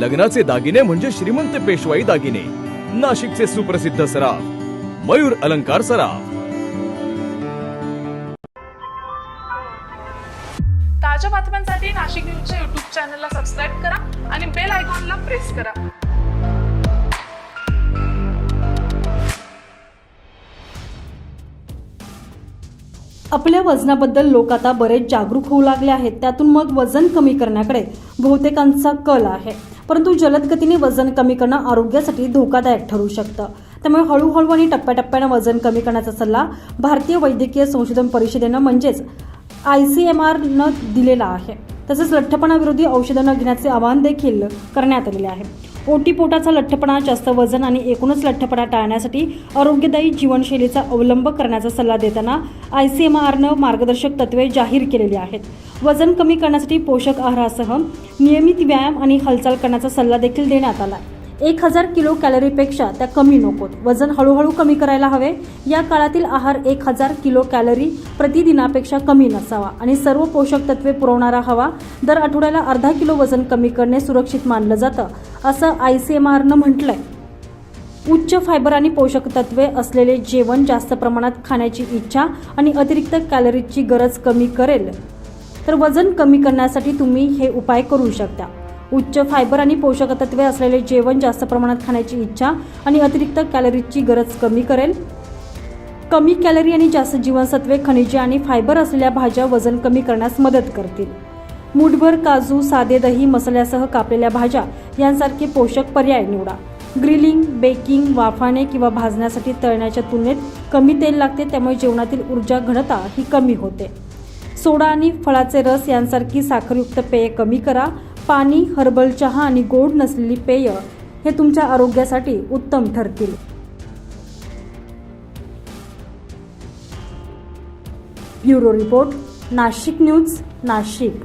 लग्नाचे दागिने म्हणजे श्रीमंत पेशवाई दागिने. नाशिकचे सुप्रसिद्ध सराफ मयूर अलंकार सराफ. ताज्या बातम्यांसाठी नाशिक न्यूजच्या युट्यूब चॅनलला सबस्क्राईब करा आणि बेल आयकॉनला प्रेस करा. आपल्या वजनाबद्दल लोक आता बरेच जागरूक होऊ लागले आहेत. त्यातून मग वजन कमी करण्याकडे बहुतेकांचा कल आहे. परंतु जलद गतीने वजन कमी करणं आरोग्यासाठी धोकादायक ठरू शकतं. त्यामुळे हळूहळू आणि टप्प्याटप्प्यानं वजन कमी करण्याचा सल्ला भारतीय वैद्यकीय संशोधन परिषदेनं म्हणजेच आय सी एम आरनं दिलेला आहे. तसेच लठ्ठपणाविरोधी औषधं न घेण्याचे आवाहन देखील करण्यात आलेले आहे. ओटीपोटाचा लठ्ठपणा जास्त वजन आणि एकूणच लठ्ठपणा टाळण्यासाठी आरोग्यदायी जीवनशैलीचा अवलंब करण्याचा सल्ला देताना आय सी एम आरनं मार्गदर्शक तत्वे जाहीर केलेली आहेत. वजन कमी करण्यासाठी पोषक आहारासह नियमित व्यायाम आणि हालचाल करण्याचा सल्ला देखील देण्यात आला आहे. एक हजार किलो कॅलरीपेक्षा त्या कमी नकोत. वजन हळूहळू कमी करायला हवे. या काळातील आहार एक हजार किलो कॅलरी प्रतिदिनापेक्षा कमी नसावा आणि सर्व पोषक तत्वे पुरवणारा हवा. दर आठवड्याला अर्धा किलो वजन कमी करणे सुरक्षित मानलं जातं असं आय सी एम आरनं म्हटलंय. उच्च फायबर आणि पोषक तत्वे असलेले जेवण जास्त प्रमाणात खाण्याची इच्छा आणि अतिरिक्त कॅलरीजची गरज कमी करेल. तर वजन कमी करण्यासाठी तुम्ही हे उपाय करू शकता. उच्च फायबर आणि पोषक तत्वे असलेले जेवण जास्त प्रमाणात खाण्याची इच्छा आणि अतिरिक्त कॅलरीजची गरज कमी करेल. कमी कॅलरी आणि जास्त जीवनसत्वे खनिजे आणि फायबर असलेल्या भाज्या वजन कमी करण्यास मदत करतील. मूठभर काजू साधे दही मसाल्यासह कापलेल्या भाज्या यांसारखे पोषक पर्याय निवडा. ग्रिलिंग बेकिंग वाफाणे किंवा भाजण्यासाठी तळण्याच्या तुलनेत कमी तेल लागते त्यामुळे जेवणातील ऊर्जा घनता ही कमी होते. सोडा आणि फळाचे रस यांसारखी साखरयुक्त पेय कमी करा. पाणी हर्बल चहा आणि गोड नसलेली पेय हे तुमच्या आरोग्यासाठी उत्तम ठरतील. Bureau report Nashik news Nashik.